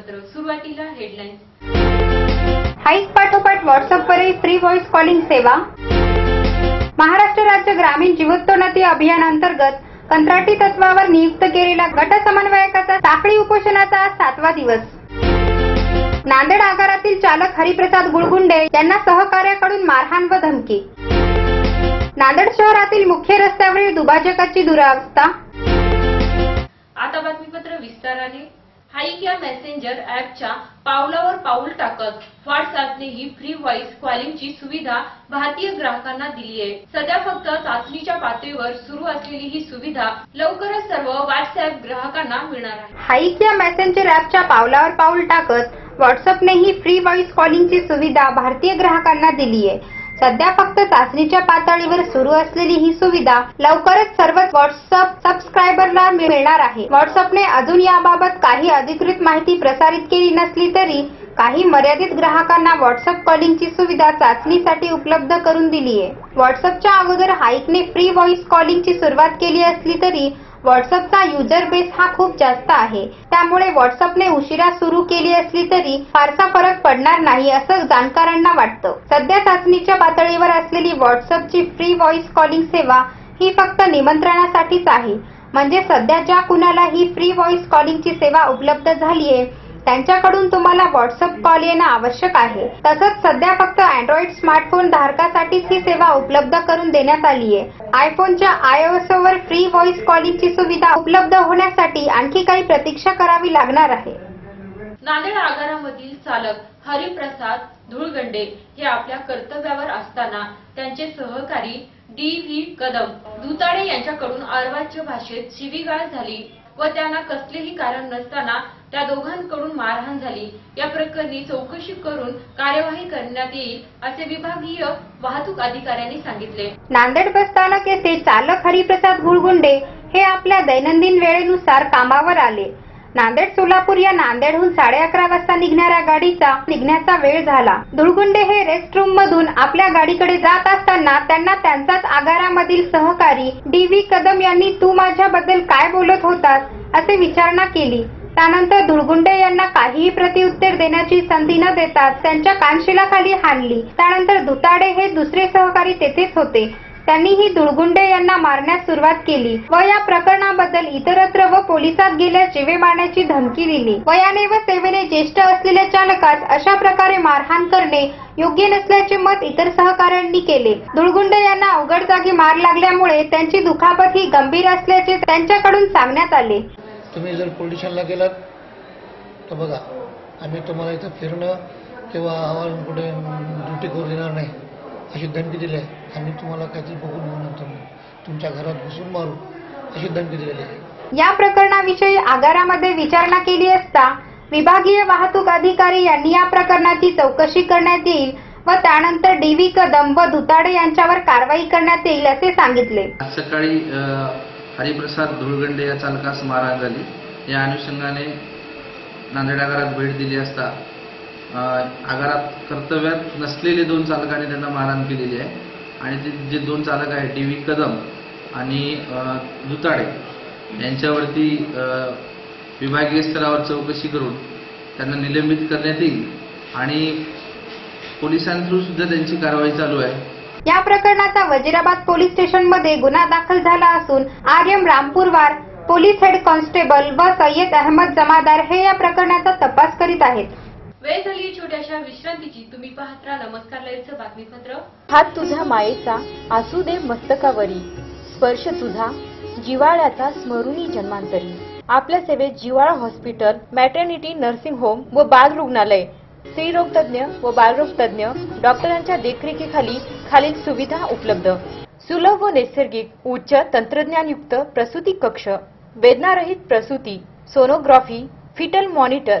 बातमीपत्र सुरुवातीला headlines hike पाठोपाठ व्हॉट्सअपवरील फ्री व्हॉइस कॉलिंग सेवा. महाराष्ट्र राज्य ग्रामीण जीवोत्तोन्नती अभियानांतर्गत कंत्राटी तत्वावर नियुक्त केलेल्या गट समन्वयकाचा साखळी उपोषणाचा आज सातवा दिवस. नांदेड आगारातील चालक हरिप्रसाद गुळगुंडे यांना सहकार्याकडून मारहाण व धमकी. नांदेड शहरातील मुख्य रस्त्यावरील दुभाजकाची दुरावस्था. आता बातमीपत्र विस्ताराने. हाईक या मेसेंजर ऍपच्या पावलावर पाऊल टाकत व्हॉट्सअपने ही फ्री व्हॉइस कॉलिंगची सुविधा भारतीय ग्राहकांना दिली आहे. सध्या फक्त चाचणीच्या पातळीवर सुरू असलेली ही सुविधा लवकरच सर्व व्हॉट्सअप ग्राहकांना मिळणार आहे. हाईक या मेसेंजर ऍपच्या पावलावर पाऊल टाकत व्हॉट्सअपने ही फ्री व्हॉइस कॉलिंगची सुविधा भारतीय ग्राहकांना दिली आहे. सध्या फक्त चाचणीच्या पातळीवर सुरू असलेली ही सुविधा लवकरच सर्व व्हॉट्सअप सबस्क्रायबरला मिळणार आहे. व्हॉट्सअपने अजून याबाबत काही अधिकृत माहिती प्रसारित केली नसली तरी काही मर्यादित ग्राहकांना व्हॉट्सअप कॉलिंगची सुविधा चाचणीसाठी उपलब्ध करून दिली आहे व्हॉट्सअपच्या अगोदर हाईकने फ्री व्हॉइस कॉलिंगची सुरुवात केली असली तरी व्हॉट्सअपचा युजर बेस हा खूप जास्त आहे. त्यामुळे व्हॉट्सअपने उशिरा सुरू केली असली तरी फारसा फरक पडणार नाही असं जाणकारांना वाटतं. सध्या चाचणीच्या पातळीवर असलेली व्हॉट्सअपची फ्री व्हॉइस कॉलिंग सेवा ही फक्त निमंत्रणासाठीच आहे. म्हणजे सध्या ज्या कुणाला ही फ्री व्हॉइस कॉलिंगची सेवा उपलब्ध झालीये त्यांच्याकडून तुम्हाला व्हॉट्सअप कॉल येणं आवश्यक आहे. तसंच सध्या फक्त अँड्रॉइड स्मार्टफोन धारकासाठीच ही सेवा उपलब्ध करून देण्यात आली आहे. आयफोनच्या आयओएस वर फ्री व्हॉइस कॉलिंगची सुविधा उपलब्ध होण्यासाठी आणखी काही प्रतीक्षा करावी लागणार आहे. नांदेड आगारामधील चालक हरिप्रसाद धुळगंडे हे आपल्या कर्तव्यावर असताना त्यांचे सहकारी डी व्ही कदम दुताडे यांच्याकडून अर्वाच्य भाषेत शिवीगाळ झाली. व त्यांना कसलेही कारण नसताना त्या दोघांकडून मारहाण झाली. या प्रकरणी चौकशी करून कार्यवाही करण्यात येईल असे विभागीय वाहतूक अधिकाऱ्यांनी सांगितले. नांदेड बस स्थानक येथे चालक हरिप्रसाद गुळगुंडे हे आपल्या दैनंदिन वेळेनुसार कामावर आले. नांदेड सोलापूर या नांदेडहून साडे अकरा वाजता निघणाऱ्या गाडीचा निघण्याचा वेळ झाला. धुळगुंडे हे रेस्ट रूम मधून आपल्या गाडीकडे जात असताना त्यांना त्यांचाच आगारामधील सहकारी डी व्ही कदम यांनी तू माझ्याबद्दल काय बोलत होतास? असे विचारणा केली. त्यानंतर धुळगुंडे यांना काहीही प्रतिउत्तर देण्याची संधी न देताच त्यांच्या कानशिलाखाली हाणली. त्यानंतर दुताडे हे दुसरे सहकारी तेथेच होते. त्यांनीही दुळगुंडे यांना मारण्यास सुरुवात केली. व या प्रकरणाबद्दल इतरत्र व पोलिसात गेल्यास जीवे मारण्याची धमकी दिली. वयाने व सेवेने ज्येष्ठ असलेल्या चालकास अशा प्रकारे मारहाण करणे योग्य नसल्याचे मत इतर सहकाऱ्यांनी केले. दुळगुंडे यांना अवघड जागी मार लागल्यामुळे त्यांची दुखापत ही गंभीर असल्याचे त्यांच्याकडून सांगण्यात आले. तुम्ही जर पोलिसांना गेलात तर बघा आम्ही तुम्हाला इथं फिरणं किंवा आम्हाला कुठे ड्युटी करू देणार नाही. अशी धमकी दिली आहे. आम्ही तुम्हाला काहीतरी बघून घेऊ नंतर तुमच्या घरात घुसून मारू. अशी धमकी दिलेली आहे. या प्रकरणाविषयी आगारामध्ये विचारणा केली असता विभागीय वाहतूक अधिकारी यांनी या प्रकरणाची चौकशी करण्यात येईल व त्यानंतर डी व्ही कदम व धुताडे यांच्यावर कारवाई करण्यात येईल असे सांगितले. आज सकाळी हरिप्रसाद धुळगंडे या चालकास मारहाण झाली. या अनुषंगाने नांदेड आगारात भेट दिली असता आगारात कर्तव्यात नसलेले दोन चालकांनी त्यांना मारहाण केलेली आहे. आणि ते जे दोन चालक आहेत डी व्ही कदम आणि दुताडे यांच्यावरती विभागीय स्तरावर चौकशी करून त्यांना निलंबित करण्यात येईल. आणि पोलिसांथ्रू सुद्धा त्यांची कारवाई चालू आहे. या प्रकरणाचा वजिराबाद पोलीस स्टेशनमध्ये गुन्हा दाखल झाला असून R M Rampurwar police head constable व सय्यद अहमद जमादार हे या प्रकरणाचा तपास करीत आहेत. वेळ झाली छोट्याशा विश्रांतीची. तुम्ही पाहत राहा नमस्कार लाईव्हचं बातमीपत्र. हात तुझा मायेचा आसू दे मस्तकावरी. स्पर्श तुझा जिवाळ्याचा स्मरुणी जन्मांतरी. आपल्या सेवेत जिवाळा हॉस्पिटल मॅटर्निटी नर्सिंग होम व बाल रुग्णालय स्त्रीरोग तज्ञ व बालरोग तज्ञ डॉक्टरांच्या देखरेखीखाली खालील सुविधा उपलब्ध. सुलभ व नैसर्गिक उच्च तंत्रज्ञानयुक्त प्रसूती कक्ष. वेदनारहित प्रसूती सोनोग्राफी फिटल मॉनिटर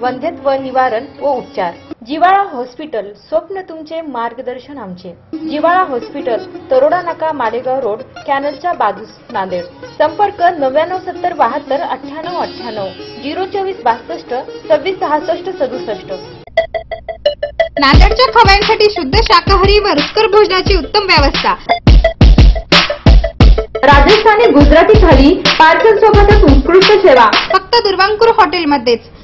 वंध्यत्व निवारण व उपचार. जिवाळा हॉस्पिटल स्वप्न तुमचे मार्गदर्शन आमचे. जिवाळा हॉस्पिटल तरोडा नाका मालेगाव रोड कॅनलच्या बाजूस नांदेड. संपर्क नव्याण्णव सत्तर बहात्तर अठ्ठ्याण्णव अठ्ठ्याण्णव. झिरो चोवीस बासष्ट सव्वीस सहासष्ट सदुसष्ट. नांदेडच्या खव्यांसाठी शुद्ध शाकाहारी व रुचकर भोजनाची उत्तम व्यवस्था. राजस्थानी गुजराती थाली पार्सल सोबतच उत्कृष्ट सेवा. फक्त दुर्वांकूर हॉटेलमध्येच.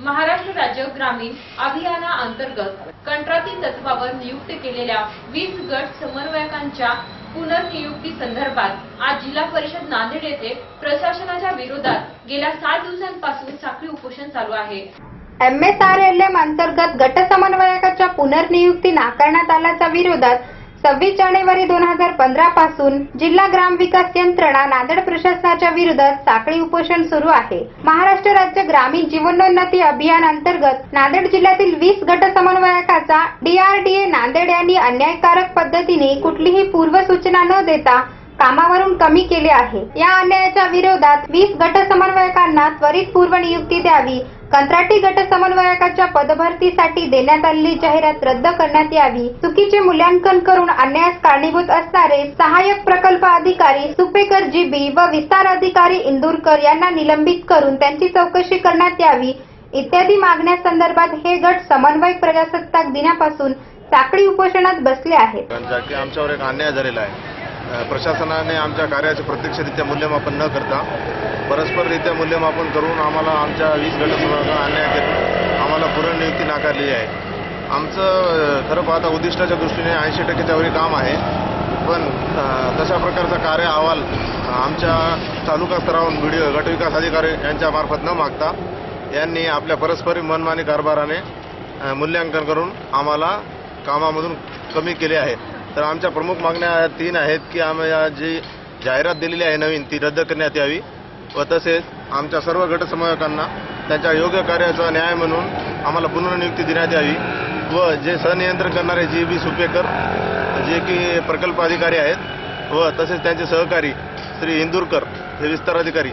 महाराष्ट्र राज्य ग्रामीण अभियानाअंतर्गत कंत्राटी तत्वावर नियुक्त केलेल्या वीस गट समन्वयकांच्या पुनर्नियुक्ती संदर्भात आज जिल्हा परिषद नांदेड येथे प्रशासनाच्या विरोधात गेल्या सात दिवसांपासून साखळी उपोषण चालू आहे. M S R L M अंतर्गत गट समन्वयकाच्या पुनर्नियुक्ती नाकारण्यात आल्याच्या विरोधात सव्वीस जानेवारी दोन हजार पंधरा पासून जिल्हा ग्रामविकास यंत्रणा नांदेड प्रशासनाच्या विरोधात साखळी उपोषण सुरू आहे. महाराष्ट्र राज्य ग्रामीण जीवनोन्नती अभियान अंतर्गत नांदेड जिल्ह्यातील वीस गट समन्वयकाचा डीआरडीए नांदेड यांनी अन्यायकारक पद्धतीने कुठलीही पूर्वसूचना न देता कामावरून कमी केले आहे. या अन्यायाच्या विरोधात वीस गट समन्वयकांना त्वरित पूर्वनियुक्ती द्यावी कंत्राटी गट समन्वयकाच्या पदभरतीसाठी देण्यात आलेली जाहिरात रद्द करण्यात यावी. चुकीचे मूल्यांकन करून अन्यायास कारणीभूत असणारे सहाय्यक प्रकल्प अधिकारी सुपेकर जीबी व विस्तार अधिकारी इंदूरकर यांना निलंबित करून त्यांची चौकशी करण्यात यावी. इत्यादी मागण्यासंदर्भात हे गट समन्वयक प्रजासत्ताक दिनापासून साखळी उपोषणात बसले आहेत. आमच्यावर एक अन्याय झालेला आहे. प्रशासनाने आमच्या कार्याचे प्रत्यक्षरित्या मूल्यमापन न करता परस्पररित्या मूल्यमापन करून आम्हाला आमच्या वीज गटसभागा अन्याय आम्हाला पुनर्नियुक्ती नाकारलेली आहे. आमचं खरं पाहता उद्दिष्टाच्या दृष्टीने ऐंशी टक्केच्या वरी काम आहे. पण तशा प्रकारचा कार्य अहवाल आमच्या तालुका स्तरावरून व्हिडिओ गटविकास अधिकारी यांच्यामार्फत न मागता यांनी आपल्या परस्परी मनमानी कारभाराने मूल्यांकन करून आम्हाला कामामधून कमी केले आहे तर आमच्या प्रमुख मागण्या तीन आहेत की आम्हाला जी जाहिरात दिलेली आहे नवीन ती रद्द करण्यात यावी व तसेच आमच्या सर्व गटसमयकांना त्यांच्या योग्य कार्याचा न्याय म्हणून आम्हाला पुनर्नियुक्ती देण्यात यावी व जे सनियंत्रण करणारे जी बी सुपेकर जे की प्रकल्प अधिकारी आहेत व तसेच त्यांचे सहकारी श्री इंदूरकर हे विस्तार अधिकारी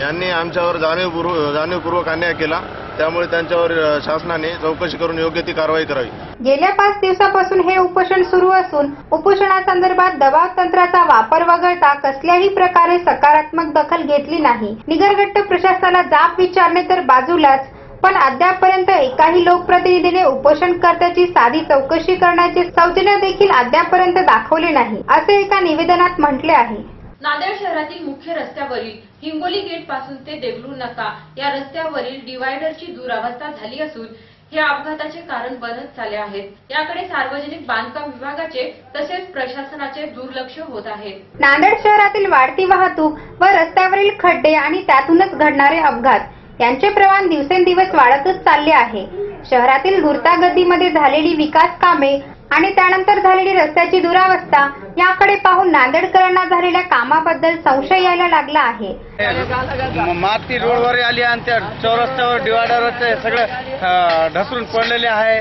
यांनी आमच्यावर जाणीवपूर्व जाणीवपूर्वक अन्याय केला. त्यामुळे त्यांच्यावर शासनाने चौकशी करून योग्य ती कारवाई करावी. गेल्या पाच दिवसापासून हे उपोषण सुरू असून उपोषणासंदर्भात दबाव तंत्राचा वापर वगळता कसल्याही प्रकारे सकारात्मक दखल घेतली नाही. निगरगट्ट प्रशासनाला जाब विचारणे तर बाजूलाच पण अद्यापपर्यंत एकाही लोकप्रतिनिधीने उपोषणकर्त्याची साधी चौकशी करण्याचे सौजन्य देखील अद्यापपर्यंत दाखवले नाही असे एका निवेदनात म्हटले आहे. नांदेड शहरातील मुख्य रस्त्यावरील हिंगोली गेटपासून ते देगलूर नका या रस्त्यावरील डिवायडरची दुरावस्था झाली असून हे अपघाताचे कारण बनत चालले आहेत. याकडे सार्वजनिक बांधकाम विभागाचे तसेच प्रशासनाचे दुर्लक्ष होत आहे. नांदेड शहरातील वाढती वाहतूक व रस्त्यावरील खड्डे आणि त्यातूनच घडणारे अपघात यांचे प्रमाण दिवसेंदिवस वाढतच चालले आहे. शहरातील गुर्तागद्दीमध्ये झालेली विकास कामे आणि त्यानंतर झालेली रस्त्याची दुरावस्था याकडे पाहून नांदेडकरांना झालेल्या कामाबद्दल संशय यायला लागला आहे. माती रोडवर आली आणि त्या चौरस्त्यावर डिवायडरवर ते सगळे ढसरून पडलेले आहे.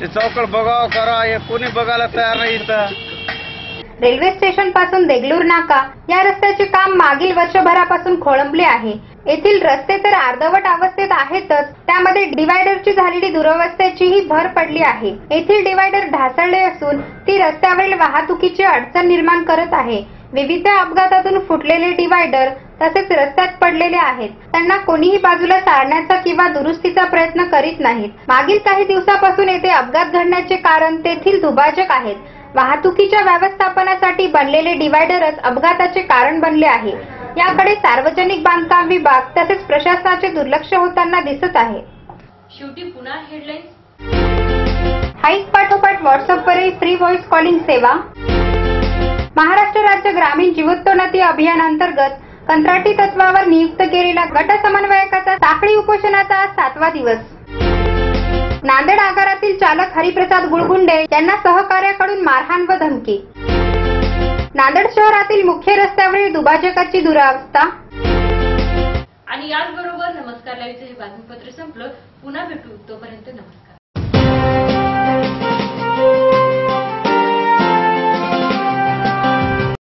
ते चौकड बघावं करावं हे कोणी बघायला तयार नाही इथं. रेल्वे स्टेशनपासून देगलूर नाका. या रस्त्याचे काम मागील वर्षभरापासून खोळंबले आहे. येथील रस्ते तर अर्धवट अवस्थेत आहेतच. त्यामध्ये डिवायडरची झालेली दुरवस्थेचीही भर पडली आहे. येथील डिवायडर ढासळले असून ती रस्त्यावरील वाहतुकीची अडचण निर्माण करत आहे. विविध अपघातातून फुटलेले डिवायडर तसेच रस्त्यात पडलेले आहेत. त्यांना कोणीही बाजूला सारण्याचा किंवा दुरुस्तीचा प्रयत्न करीत नाहीत. मागील काही दिवसापासून येथे अपघात घडण्याचे कारण तेथील दुभाजक आहेत. वाहतुकीच्या व्यवस्थापनासाठी बनलेले डिवायडरच अपघाताचे कारण बनले आहे. याकडे सार्वजनिक बांधकाम विभाग तसेच प्रशासनाचे दुर्लक्ष होताना दिसत आहे. शेवटी पुन्हा हेडलाईन्स हाईक पाठोपाठ व्हॉट्सअपवरही फ्री व्हॉइस कॉलिंग सेवा. महाराष्ट्र राज्य ग्रामीण जीवोत्पन्नती अभियानांतर्गत कंत्राटी तत्वावर नियुक्त केलेल्या गट समन्वयकाचा साखळी उपोषणाचा आज सातवा दिवस. नांदेड आगारातील चालक हरिप्रसाद गुळगुंडे यांना सहकार्याकडून मारहाण व धमकी. नांदेड शहरातील मुख्य रस्त्यावरील दुभाजकाची दुरावस्था. आणि याचबरोबर नमस्कार लाईव्हचं हे बातमीपत्र संपलं. पुन्हा भेटू तोपर्यंत नमस्कार.